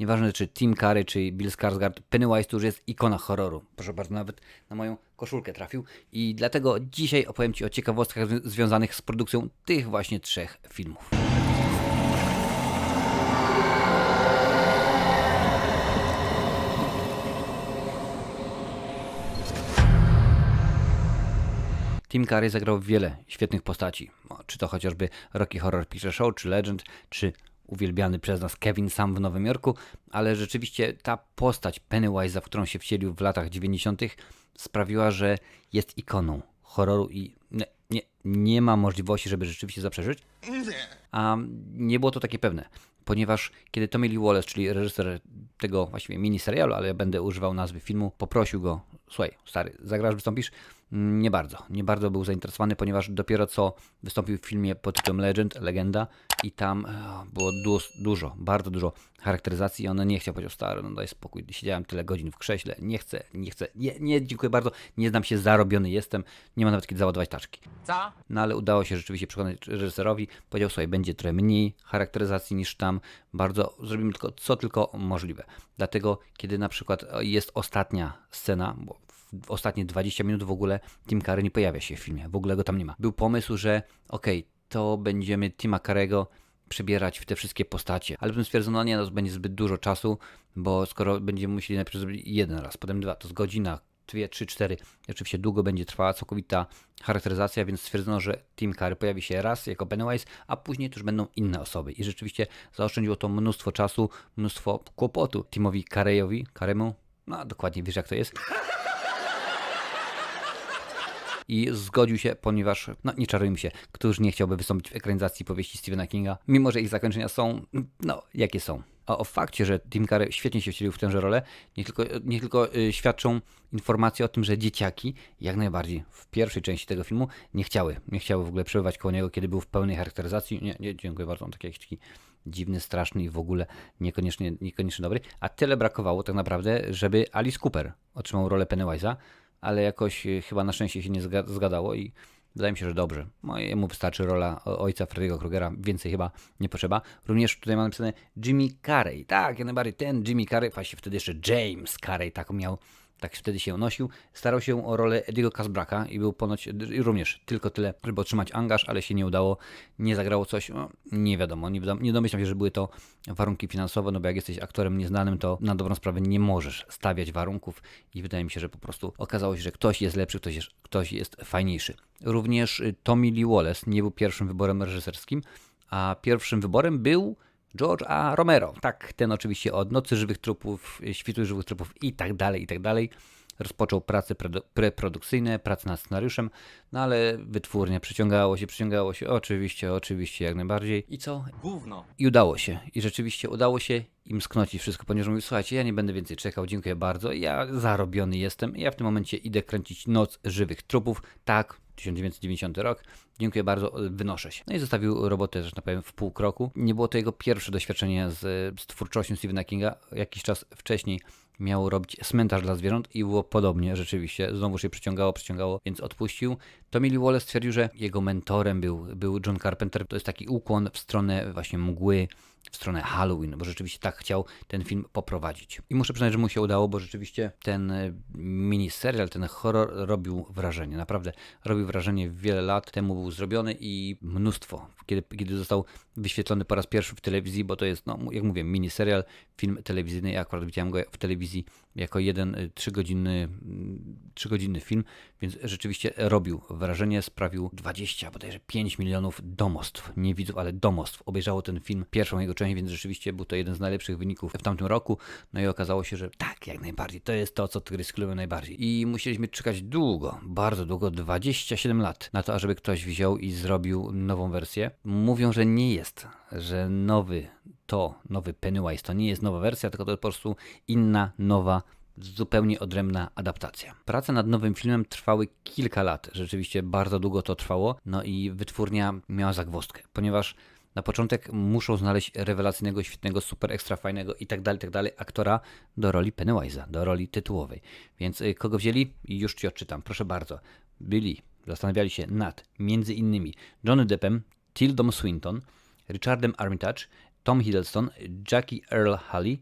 Nieważne czy Tim Curry, czy Bill Skarsgård, Pennywise to już jest ikona horroru. Proszę bardzo, nawet na moją koszulkę trafił. I dlatego dzisiaj opowiem Ci o ciekawostkach zwi- związanych z produkcją tych właśnie trzech filmów. Tim Curry zagrał wiele świetnych postaci. Czy to chociażby Rocky Horror Picture Show, czy Legend, czy uwielbiany przez nas Kevin Sam w Nowym Jorku, ale rzeczywiście ta postać Pennywise'a, w którą się wcielił w latach 90., sprawiła, że jest ikoną horroru i nie, nie, nie ma możliwości, żeby rzeczywiście zaprzeczyć. A nie było to takie pewne, ponieważ kiedy Tommy Lee Wallace, czyli reżyser tego właściwie miniserialu, ale ja będę używał nazwy filmu, poprosił go, słuchaj, stary, zagrasz, wystąpisz? Nie bardzo, nie bardzo był zainteresowany, ponieważ dopiero co wystąpił w filmie pod tytułem Legend, Legenda i tam e, było du- dużo, bardzo dużo charakteryzacji i on nie chciał, powiedział, stary, no daj spokój, siedziałem tyle godzin w krześle, nie chcę, nie chcę, nie, nie dziękuję bardzo, nie znam się, zarobiony jestem, nie ma nawet kiedy załadować taczki. Co? No ale udało się rzeczywiście przekonać reżyserowi. Powiedział sobie, będzie trochę mniej charakteryzacji niż tam. Bardzo zrobimy tylko co tylko możliwe. Dlatego, kiedy na przykład jest ostatnia scena, bo ostatnie 20 minut w ogóle Tim Curry nie pojawia się w filmie, w ogóle go tam nie ma. Był pomysł, że okej, to będziemy Tima Curry'ego przebierać w te wszystkie postacie. Ale potem stwierdzono, no nie, no to będzie zbyt dużo czasu, bo skoro będziemy musieli najpierw zrobić jeden raz, potem dwa, to z godzina, dwie, trzy, cztery. Oczywiście długo będzie trwała całkowita charakteryzacja, więc stwierdzono, że Tim Curry pojawi się raz jako Pennywise, a później już będą inne osoby. I rzeczywiście zaoszczędziło to mnóstwo czasu, mnóstwo kłopotu Timowi Curryowi, Karemu, no dokładnie wiesz jak to jest. I zgodził się, ponieważ, no nie czarujmy się, któż nie chciałby wystąpić w ekranizacji powieści Stephena Kinga, mimo że ich zakończenia są, no, jakie są. A o fakcie, że Tim Curry świetnie się wcielił w tęże rolę, nie tylko, nie tylko y, świadczą informacje o tym, że dzieciaki, jak najbardziej w pierwszej części tego filmu, nie chciały, nie chciały w ogóle przebywać koło niego, kiedy był w pełnej charakteryzacji. Nie, nie, dziękuję bardzo, on taki jakiś taki dziwny, straszny i w ogóle niekoniecznie, niekoniecznie dobry. A tyle brakowało tak naprawdę, żeby Alice Cooper otrzymał rolę Pennywise'a, ale jakoś y, chyba na szczęście się nie zga- zgadało i wydaje mi się, że dobrze. Mojemu wystarczy rola ojca Freddy'ego Krugera, więcej chyba nie potrzeba. Również tutaj mam napisane Jimmy Carrey. Tak, jak najbardziej ten Jimmy Carrey, właśnie wtedy jeszcze James Carrey, tak miał, tak wtedy się nosił. Starał się o rolę Ediego Casbraka i był ponoć również tylko tyle, żeby otrzymać angaż, ale się nie udało. Nie zagrało coś, no, nie wiadomo, nie, nie domyślam się, że były to warunki finansowe, no bo jak jesteś aktorem nieznanym, to na dobrą sprawę nie możesz stawiać warunków i wydaje mi się, że po prostu okazało się, że ktoś jest lepszy, ktoś jest, ktoś jest fajniejszy. Również y, Tommy Lee Wallace nie był pierwszym wyborem reżyserskim, a pierwszym wyborem był George A. Romero. Tak, ten oczywiście od Nocy Żywych Trupów, Świtu Żywych Trupów i tak dalej, i tak dalej. Rozpoczął prace preprodukcyjne, pracę nad scenariuszem, no ale wytwórnia przyciągało się, przyciągało się, oczywiście, oczywiście, jak najbardziej. I co? Gówno. I udało się. I rzeczywiście udało się im sknocić wszystko, ponieważ mówił, słuchajcie, ja nie będę więcej czekał, dziękuję bardzo, ja zarobiony jestem, ja w tym momencie idę kręcić Noc Żywych Trupów, tak, 1990 rok, dziękuję bardzo, wynoszę się. No i zostawił robotę, że tak powiem, w pół kroku. Nie było to jego pierwsze doświadczenie z, z twórczością Stephena Kinga. Jakiś czas wcześniej miał robić cmentarz dla zwierząt i było podobnie, rzeczywiście. Znowu się przyciągało, przyciągało, więc odpuścił. Tommy Lee Wallace stwierdził, że jego mentorem był, był John Carpenter. To jest taki ukłon w stronę właśnie mgły, w stronę Halloween, bo rzeczywiście tak chciał ten film poprowadzić. I muszę przyznać, że mu się udało, bo rzeczywiście ten e, miniserial, ten horror robił wrażenie. Naprawdę robił wrażenie wiele lat temu był zrobiony i mnóstwo. Kiedy, kiedy został wyświetlony po raz pierwszy w telewizji, bo to jest, no, jak mówię, miniserial, film telewizyjny. Ja akurat widziałem go w telewizji jako jeden y, trzygodzinny, mm, trzygodzinny film, więc rzeczywiście robił wrażenie, sprawił 20, bodajże 5 milionów domostw, nie widzów, ale domostw. Obejrzało ten film, pierwszą jego część, więc rzeczywiście był to jeden z najlepszych wyników w tamtym roku. No i okazało się, że tak, jak najbardziej, to jest to, co skrysklują najbardziej. I musieliśmy czekać długo, bardzo długo, 27 lat na to, ażeby ktoś wziął i zrobił nową wersję. Mówią, że nie jest, że nowy to, nowy Pennywise to nie jest nowa wersja, tylko to po prostu inna, nowa zupełnie odrębna adaptacja. Prace nad nowym filmem trwały kilka lat, rzeczywiście bardzo długo to trwało, no i wytwórnia miała zagwozdkę, ponieważ na początek muszą znaleźć rewelacyjnego, świetnego, super ekstra fajnego i tak dalej, tak dalej aktora do roli Pennywise'a, do roli tytułowej. Więc y, kogo wzięli? Już Ci odczytam, proszę bardzo. Byli, zastanawiali się nad między innymi Johnny Deppem, Tildą Swinton, Richardem Armitage, Tom Hiddleston, Jackie Earl Haley,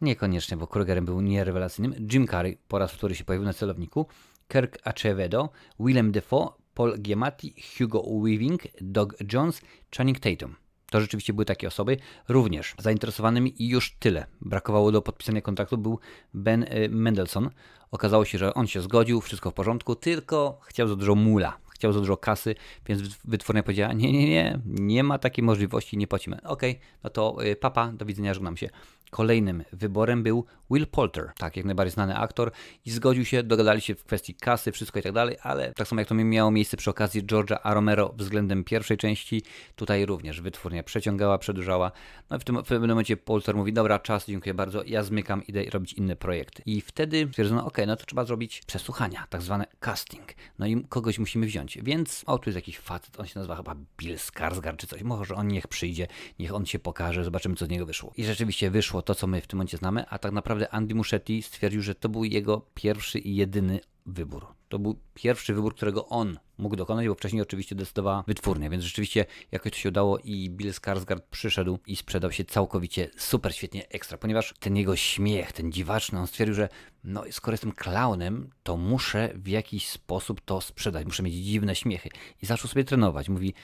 Niekoniecznie, bo Krugerem był nierewelacyjnym. Jim Carrey po raz wtóry się pojawił na celowniku. Kirk Acevedo, Willem Dafoe, Paul Giamatti, Hugo Weaving, Doug Jones, Channing Tatum. To rzeczywiście były takie osoby. Również zainteresowanymi już tyle. Brakowało do podpisania kontraktu był Ben y, Mendelssohn. Okazało się, że on się zgodził, wszystko w porządku, tylko chciał za dużo mula. Chciał za dużo kasy, więc wytwórnia powiedziała: Nie, nie, nie, nie ma takiej możliwości, nie płacimy. Okej, no to y, papa, do widzenia, żegnam się. Kolejnym wyborem był Will Poulter, tak, jak najbardziej znany aktor i zgodził się, dogadali się w kwestii kasy, wszystko i tak dalej, ale tak samo jak to miało miejsce przy okazji George'a A. Romero względem pierwszej części, tutaj również wytwórnia przeciągała, przedłużała. No i w tym, w pewnym momencie Poulter mówi, dobra, czas, dziękuję bardzo, ja zmykam, idę robić inne projekty. I wtedy stwierdzono, ok, no to trzeba zrobić przesłuchania, tak zwane casting. No i kogoś musimy wziąć, więc o, tu jest jakiś facet, on się nazywa chyba Bill Skarsgård czy coś, może on niech przyjdzie, niech on się pokaże, zobaczymy co z niego wyszło. I rzeczywiście wyszło to, co my w tym momencie znamy, a tak naprawdę Andy Muschietti stwierdził, że to był jego pierwszy i jedyny wybór. To był pierwszy wybór, którego on mógł dokonać, bo wcześniej oczywiście decydowała wytwórnia, więc rzeczywiście jakoś to się udało i Bill Skarsgård przyszedł i sprzedał się całkowicie super świetnie ekstra, ponieważ ten jego śmiech, ten dziwaczny, on stwierdził, że no skoro jestem klaunem, to muszę w jakiś sposób to sprzedać, muszę mieć dziwne śmiechy i zaczął sobie trenować. Mówi,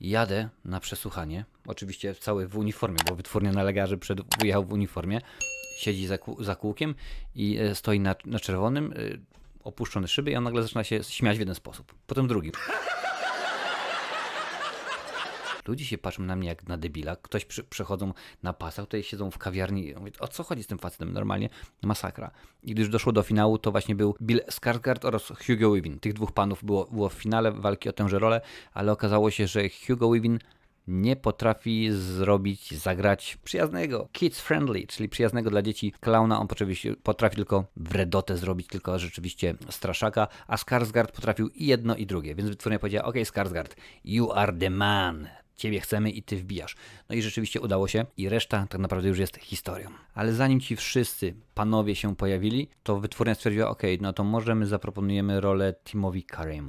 Jadę na przesłuchanie, oczywiście cały w uniformie, bo wytwórnia nalega, że przed, wyjechał w uniformie. Siedzi za, za kółkiem i e, stoi na, na czerwonym, y, opuszczone szyby i on nagle zaczyna się śmiać w jeden sposób, potem drugi. Ludzie się patrzą na mnie jak na debila. Ktoś przy, przechodzą na pasach, tutaj siedzą w kawiarni i mówią, o co chodzi z tym facetem? Normalnie masakra. I gdy już doszło do finału, to właśnie był Bill Skarsgård oraz Hugo Weaving. Tych dwóch panów było, było w finale walki o tęże rolę, ale okazało się, że Hugo Weaving nie potrafi zrobić, zagrać przyjaznego, kids friendly, czyli przyjaznego dla dzieci klauna. On potrafi tylko wredotę zrobić, tylko rzeczywiście straszaka, a Skarsgård potrafił i jedno i drugie, więc wytwórnia powiedziała, ok Skarsgård, you are the man, ciebie chcemy i ty wbijasz. No i rzeczywiście udało się i reszta tak naprawdę już jest historią. Ale zanim ci wszyscy panowie się pojawili, to wytwórnia stwierdziła, ok, no to może my zaproponujemy rolę Timowi Carey'emu.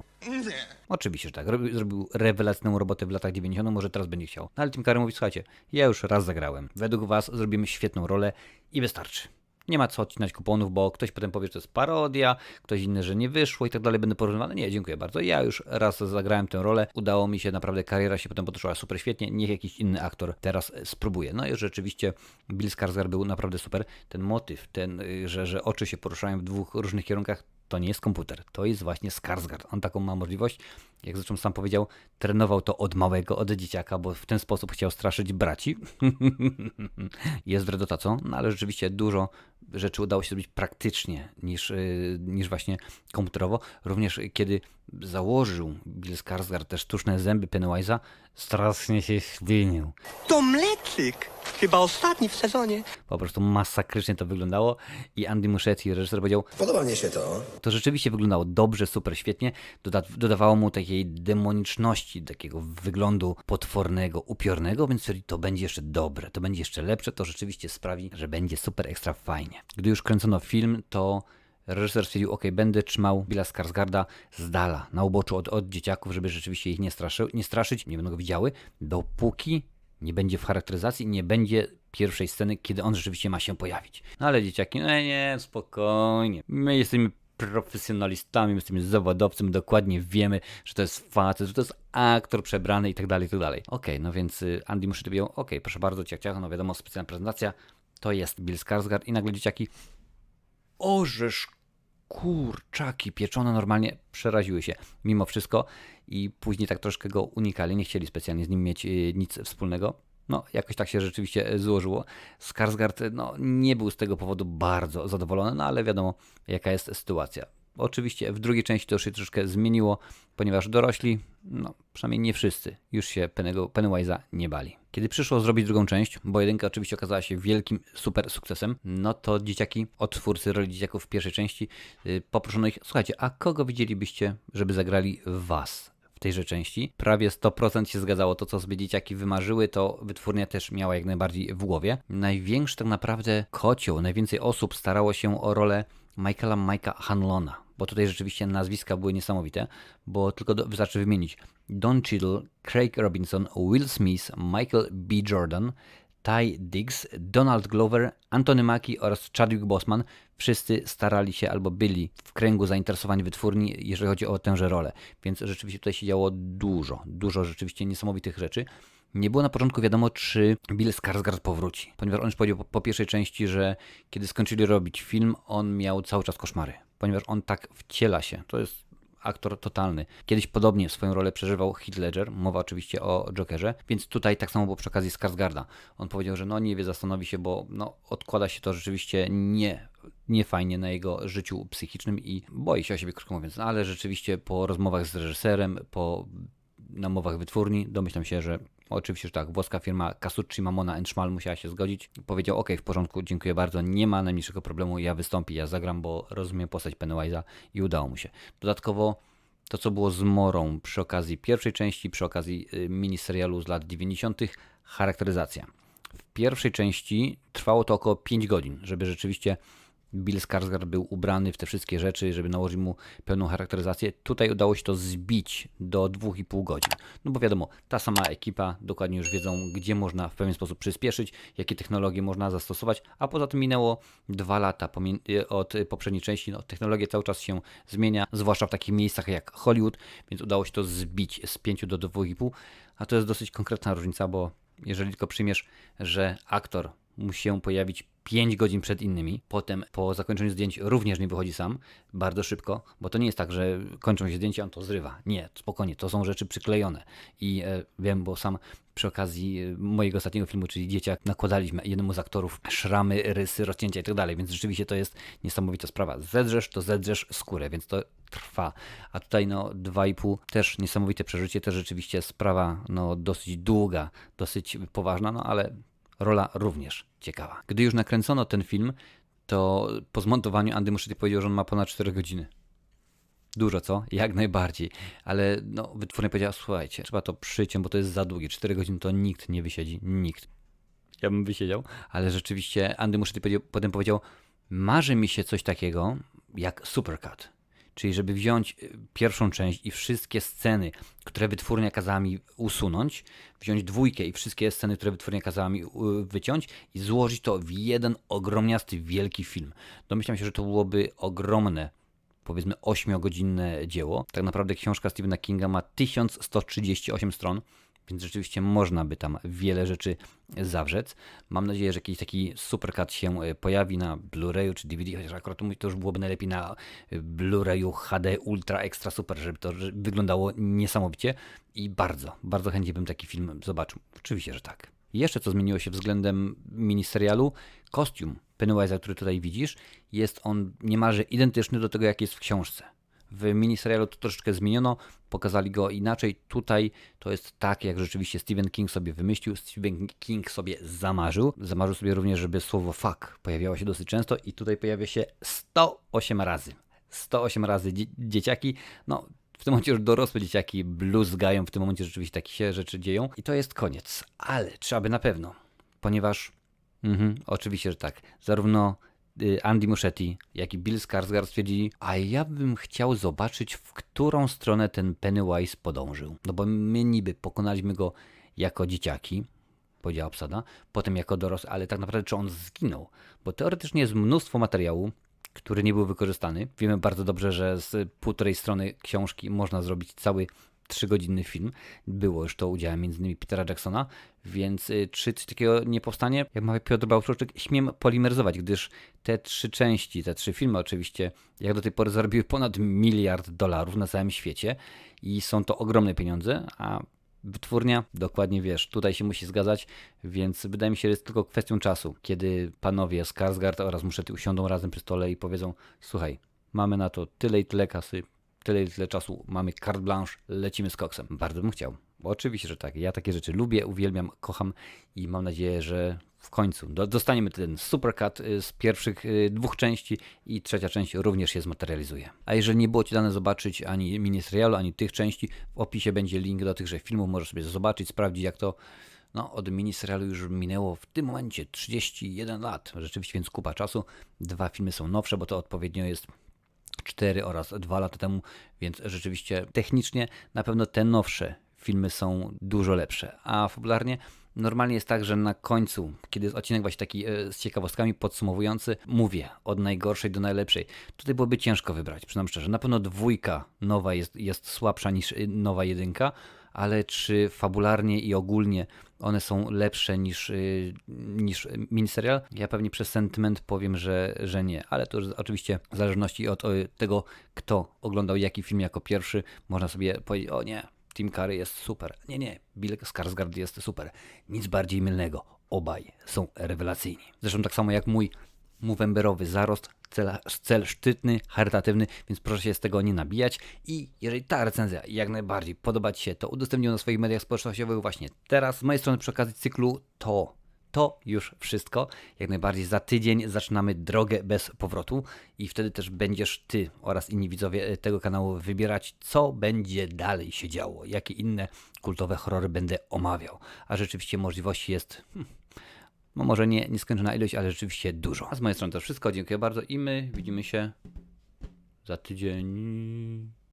Oczywiście, że tak. Robił, zrobił rewelacyjną robotę w latach 90., może teraz będzie chciał. No ale Tim Carey mówi, słuchajcie, ja już raz zagrałem. Według was zrobimy świetną rolę i wystarczy. Nie ma co odcinać kuponów, bo ktoś potem powie, że to jest parodia, ktoś inny, że nie wyszło i tak dalej, będę porównywany. Nie, dziękuję bardzo. Ja już raz zagrałem tę rolę, udało mi się, naprawdę kariera się potem potoczyła super świetnie, niech jakiś inny aktor teraz spróbuje. No i rzeczywiście Bill Skarsgård był naprawdę super. Ten motyw, ten, y, że, że oczy się poruszają w dwóch różnych kierunkach, to nie jest komputer, to jest właśnie Skarsgård. On taką ma możliwość, jak zresztą sam powiedział, trenował to od małego, od dzieciaka, bo w ten sposób chciał straszyć braci. jest wredotacą, no ale rzeczywiście dużo rzeczy udało się zrobić praktycznie niż, yy, niż właśnie komputerowo. Również kiedy założył Bill Skarsgård te sztuczne zęby Pennywise'a, strasznie się chwinił. To mleczyk! Chyba ostatni w sezonie. Po prostu masakrycznie to wyglądało i Andy Muschietti, reżyser, powiedział, Podoba mnie się to. to rzeczywiście wyglądało dobrze, super świetnie. Doda dodawało mu takiej demoniczności, takiego wyglądu potwornego, upiornego, więc to będzie jeszcze dobre, to będzie jeszcze lepsze, to rzeczywiście sprawi, że będzie super ekstra fajnie. Gdy już kręcono film, to reżyser stwierdził, ok, będę trzymał Billa Skarsgarda z dala, na uboczu od, od dzieciaków, żeby rzeczywiście ich nie, straszy, nie straszyć, nie będą go widziały, dopóki nie będzie w charakteryzacji, nie będzie pierwszej sceny, kiedy on rzeczywiście ma się pojawić. No ale dzieciaki, no nie, spokojnie. My jesteśmy profesjonalistami, my jesteśmy zawodowcem, dokładnie wiemy, że to jest facet, że to jest aktor przebrany i tak dalej, i tak dalej. Okej, no więc y, Andy muszę powiedział, okej, okay, proszę bardzo, ciach, ciach, no wiadomo, specjalna prezentacja, to jest Bill Skarsgård i nagle dzieciaki, orzesz kurczaki pieczone normalnie przeraziły się mimo wszystko i później tak troszkę go unikali, nie chcieli specjalnie z nim mieć y, nic wspólnego. No, jakoś tak się rzeczywiście e, złożyło. Skarsgård no, nie był z tego powodu bardzo zadowolony, no ale wiadomo, jaka jest sytuacja. Oczywiście w drugiej części to już się troszkę zmieniło, ponieważ dorośli, no przynajmniej nie wszyscy, już się Pennywise'a nie bali. Kiedy przyszło zrobić drugą część, bo jedynka oczywiście okazała się wielkim super sukcesem, no to dzieciaki od twórcy roli dzieciaków w pierwszej części yy, poproszono ich, słuchajcie, a kogo widzielibyście, żeby zagrali was tejże części. Prawie 100% się zgadzało to, co sobie dzieciaki wymarzyły, to wytwórnia też miała jak najbardziej w głowie. Największy tak naprawdę kocioł, najwięcej osób starało się o rolę Michaela Mike'a Hanlona, bo tutaj rzeczywiście nazwiska były niesamowite, bo tylko do, wystarczy wymienić Don Cheadle, Craig Robinson, Will Smith, Michael B. Jordan, Ty Diggs, Donald Glover, Antony Mackie oraz Chadwick Boseman wszyscy starali się albo byli w kręgu zainteresowań wytwórni, jeżeli chodzi o tęże rolę. Więc rzeczywiście tutaj się działo dużo, dużo rzeczywiście niesamowitych rzeczy. Nie było na początku wiadomo, czy Bill Skarsgård powróci, ponieważ on już powiedział po, po pierwszej części, że kiedy skończyli robić film, on miał cały czas koszmary, ponieważ on tak wciela się. To jest aktor totalny. Kiedyś podobnie swoją rolę przeżywał Heath Ledger, mowa oczywiście o Jokerze, więc tutaj tak samo było przy okazji Skarsgarda. On powiedział, że no nie wie, zastanowi się, bo no, odkłada się to rzeczywiście nie, nie fajnie na jego życiu psychicznym i boi się o siebie, krótko mówiąc. No, ale rzeczywiście po rozmowach z reżyserem, po namowach wytwórni, domyślam się, że oczywiście, że tak, włoska firma Casucci, Mamona Schmal musiała się zgodzić. Powiedział, ok, w porządku, dziękuję bardzo, nie ma najmniejszego problemu, ja wystąpię, ja zagram, bo rozumiem postać Pennywise'a i udało mu się. Dodatkowo to, co było z Morą przy okazji pierwszej części, przy okazji y, miniserialu z lat 90., charakteryzacja. W pierwszej części trwało to około 5 godzin, żeby rzeczywiście Bill Skarsgård był ubrany w te wszystkie rzeczy, żeby nałożyć mu pełną charakteryzację. Tutaj udało się to zbić do 2,5 godzin. No bo wiadomo, ta sama ekipa dokładnie już wiedzą, gdzie można w pewien sposób przyspieszyć, jakie technologie można zastosować, a poza tym minęło dwa lata pomie- od poprzedniej części. No, technologia cały czas się zmienia, zwłaszcza w takich miejscach jak Hollywood, więc udało się to zbić z 5 do 2,5, a to jest dosyć konkretna różnica, bo jeżeli tylko przyjmiesz, że aktor musi się pojawić 5 godzin przed innymi. Potem po zakończeniu zdjęć również nie wychodzi sam, bardzo szybko, bo to nie jest tak, że kończą się zdjęcia, on to zrywa. Nie, spokojnie, to są rzeczy przyklejone. I e, wiem, bo sam przy okazji e, mojego ostatniego filmu, czyli Dzieciak, nakładaliśmy jednemu z aktorów szramy, rysy, rozcięcia i tak dalej, więc rzeczywiście to jest niesamowita sprawa. Zedrzesz, to zedrzesz skórę, więc to trwa. A tutaj no 2,5 też niesamowite przeżycie, też rzeczywiście sprawa no dosyć długa, dosyć poważna, no ale rola również ciekawa. Gdy już nakręcono ten film, to po zmontowaniu Andy Muschietti powiedział, że on ma ponad 4 godziny. Dużo, co? Jak najbardziej. Ale no, wytwórnia powiedziała, słuchajcie, trzeba to przyciąć, bo to jest za długie. 4 godziny to nikt nie wysiedzi. Nikt. Ja bym wysiedział. Ale rzeczywiście Andy Muschietti potem powiedział, marzy mi się coś takiego jak Supercut. Czyli żeby wziąć y, pierwszą część i wszystkie sceny, które wytwórnia kazała mi usunąć, wziąć dwójkę i wszystkie sceny, które wytwórnia kazała mi wyciąć i złożyć to w jeden ogromniasty, wielki film. Domyślam się, że to byłoby ogromne, powiedzmy 8-godzinne dzieło. Tak naprawdę książka Stephena Kinga ma 1138 stron, więc rzeczywiście można by tam wiele rzeczy zawrzec. Mam nadzieję, że jakiś taki supercut się e, pojawi na Blu-rayu czy DVD, chociaż akurat to już byłoby najlepiej na e, Blu-rayu HD Ultra Extra Super, żeby to wyglądało niesamowicie i bardzo, bardzo chętnie bym taki film zobaczył. Oczywiście, że tak. Jeszcze co zmieniło się względem miniserialu, kostium Pennywise'a, który tutaj widzisz, jest on niemalże identyczny do tego, jak jest w książce. W miniserialu to troszeczkę zmieniono, pokazali go inaczej. Tutaj to jest tak, jak rzeczywiście Stephen King sobie wymyślił, Stephen King sobie zamarzył. Zamarzył sobie również, żeby słowo fuck pojawiało się dosyć często i tutaj pojawia się 108 razy. 108 razy dzie dzieciaki, no w tym momencie już dorosłe dzieciaki bluzgają, w tym momencie rzeczywiście takie się rzeczy dzieją i to jest koniec. Ale trzeba by na pewno, ponieważ mhm, oczywiście, że tak, zarówno Andy Muschietti, jak i Bill Skarsgård stwierdzili, a ja bym chciał zobaczyć, w którą stronę ten Pennywise podążył. No bo my niby pokonaliśmy go jako dzieciaki, powiedziała obsada, potem jako dorosły, ale tak naprawdę czy on zginął? Bo teoretycznie jest mnóstwo materiału, który nie był wykorzystany. Wiemy bardzo dobrze, że z półtorej strony książki można zrobić cały trzygodzinny film. Było już to udziałem m.in. Petera Jacksona, więc y, czy coś takiego nie powstanie? Jak mawia Piotr Bałszuczek, śmiem polimeryzować, gdyż te trzy części, te trzy filmy oczywiście, jak do tej pory zarobiły ponad miliard dolarów na całym świecie i są to ogromne pieniądze, a wytwórnia, dokładnie wiesz, tutaj się musi zgadzać, więc wydaje mi się, że jest tylko kwestią czasu, kiedy panowie Skarsgård oraz Muszety usiądą razem przy stole i powiedzą, słuchaj, mamy na to tyle i tyle kasy, tyle tyle czasu, mamy carte blanche, lecimy z koksem. Bardzo bym chciał, bo oczywiście, że tak, ja takie rzeczy lubię, uwielbiam, kocham i mam nadzieję, że w końcu do, dostaniemy ten supercut y, z pierwszych y, dwóch części i trzecia część również się zmaterializuje. A jeżeli nie było Ci dane zobaczyć ani miniserialu, ani tych części, w opisie będzie link do tychże filmów, możesz sobie zobaczyć, sprawdzić jak to no, od miniserialu już minęło w tym momencie 31 lat. Rzeczywiście, więc kupa czasu. Dwa filmy są nowsze, bo to odpowiednio jest 4 oraz 2 lata temu, więc rzeczywiście technicznie na pewno te nowsze filmy są dużo lepsze, a fabularnie Normalnie jest tak, że na końcu, kiedy jest odcinek właśnie taki e, z ciekawostkami podsumowujący, mówię od najgorszej do najlepszej. Tutaj byłoby ciężko wybrać, przyznam szczerze. Na pewno dwójka nowa jest, jest słabsza niż y, nowa jedynka, ale czy fabularnie i ogólnie one są lepsze niż, y, niż miniserial? Ja pewnie przez sentyment powiem, że, że nie, ale to oczywiście w zależności od y, tego, kto oglądał jaki film jako pierwszy, można sobie powiedzieć, o nie, Tim Curry jest super. Nie, nie, Bill Skarsgård jest super. Nic bardziej mylnego. Obaj są rewelacyjni. Zresztą tak samo jak mój movemberowy zarost, cel, cel szczytny, charytatywny, więc proszę się z tego nie nabijać. I jeżeli ta recenzja jak najbardziej podoba Ci się, to udostępnij na swoich mediach społecznościowych właśnie teraz. Z mojej strony przy okazji cyklu to to już wszystko. Jak najbardziej za tydzień zaczynamy drogę bez powrotu i wtedy też będziesz ty oraz inni widzowie e, tego kanału wybierać, co będzie dalej się działo, jakie inne kultowe horrory będę omawiał. A rzeczywiście możliwości jest. Hmm, no może nie nieskończona ilość, ale rzeczywiście dużo. A z mojej strony to wszystko. Dziękuję bardzo i my widzimy się za tydzień.